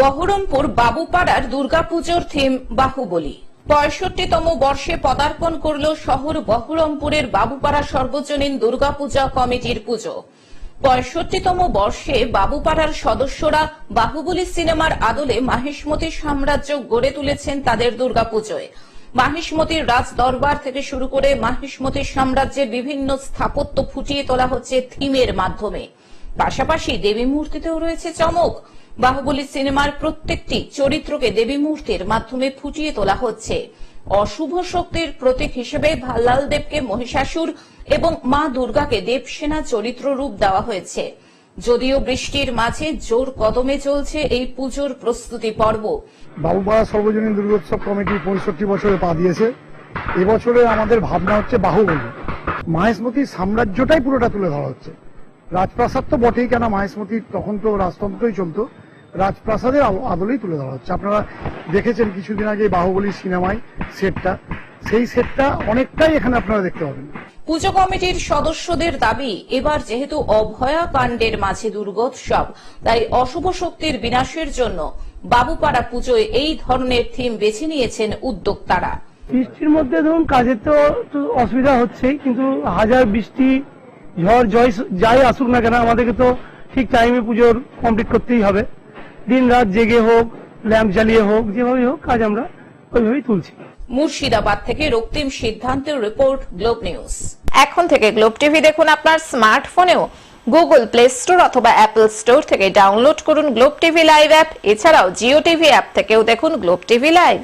বহরমপুর বাবুপাড়ার দুর্গাপুজোর থিম বাহুবলী। পঁয়ষট্টিতম বর্ষে পদার্পণ করল শহর বহরমপুরের বাবুপাড়া সর্বজনীন দুর্গাপূজা কমিটির পুজো। পঁয়ষট্টিতম বর্ষে বাবুপাড়ার সদস্যরা বাহুবলী সিনেমার আদলে মাহেশমতি সাম্রাজ্য গড়ে তুলেছেন তাদের দুর্গাপুজোয়। মাহিসমতির রাজ দরবার থেকে শুরু করে মাহিসমতির সাম্রাজ্যের বিভিন্ন স্থাপত্য ফুটিয়ে তোলা হচ্ছে থিমের মাধ্যমে। পাশাপাশি দেবী মূর্তিতেও রয়েছে চমক। বাহুবলী সিনেমার প্রত্যেকটি চরিত্রকে দেবী মূর্তির মাধ্যমে ফুটিয়ে তোলা হচ্ছে। অশুভ শক্তির প্রতীক হিসেবে ভাল্লাল দেবকে মহিষাসুর এবং মা দুর্গাকে দেবসেনা চরিত্র রূপ দেওয়া হয়েছে। যদিও বৃষ্টির মাঝে জোর কদমে চলছে এই পুজোর প্রস্তুতি পর্ব। বাবুপাড়া সর্বজনীন দুর্গোৎসব কমিটি পঁয়ষট্টি বছরে পা দিয়েছে। এবছরে আমাদের ভাবনা হচ্ছে বাহুবলী। মাহেশমতির সাম্রাজ্যটাই পুরোটা তুলে ধরা হচ্ছে। রাজপ্রাসাদ তো বটেই কেন মাহেশমতির তখন তো রাজতন্ত্রই চলতো। রাজপ্রাসাদের আদলেই তুলে ধরা হচ্ছে। আপনারা দেখেছেন কিছুদিন আগে বাহুবলী সিনেমায় সেটটা। সেই সেটটা অনেকটাই এখানে আপনারা দেখতে পাবেন। পুজো কমিটির সদস্যদের দাবি এবার যেহেতু অভয়া কাণ্ডের মাঝে দুর্গোৎসব তাই অশুভ শক্তির বিনাশের জন্য বাবুপাড়া পুজোয় এই ধরনের থিম বেছে নিয়েছেন উদ্যোক্তারা। বৃষ্টির মধ্যে ধরুন কাজের তো অসুবিধা হচ্ছেই কিন্তু হাজার বৃষ্টি ঝড় জয় যাই আসুক না কেন আমাদেরকে তো ঠিক টাইমে পুজোর কমপ্লিট করতেই হবে। দিন রাত জেগে হোক ল্যাম্প জ্বালিয়ে হোক যেভাবেই হোক কাজ আমরা ওইভাবেই তুলছি। মুর্শিদাবাদ থেকে রক্তিম সিদ্ধান্তের রিপোর্ট গ্লোব নিউজ এখন থেকে গ্লোব টিভি দেখুন আপনার স্মার্টফোনেও গুগল প্লে স্টোর অথবা অ্যাপল স্টোর থেকে ডাউনলোড করুন গ্লোব টিভি লাইভ অ্যাপ এছাড়াও জিও টিভি অ্যাপ থেকেও দেখুন গ্লোব টিভি লাইভ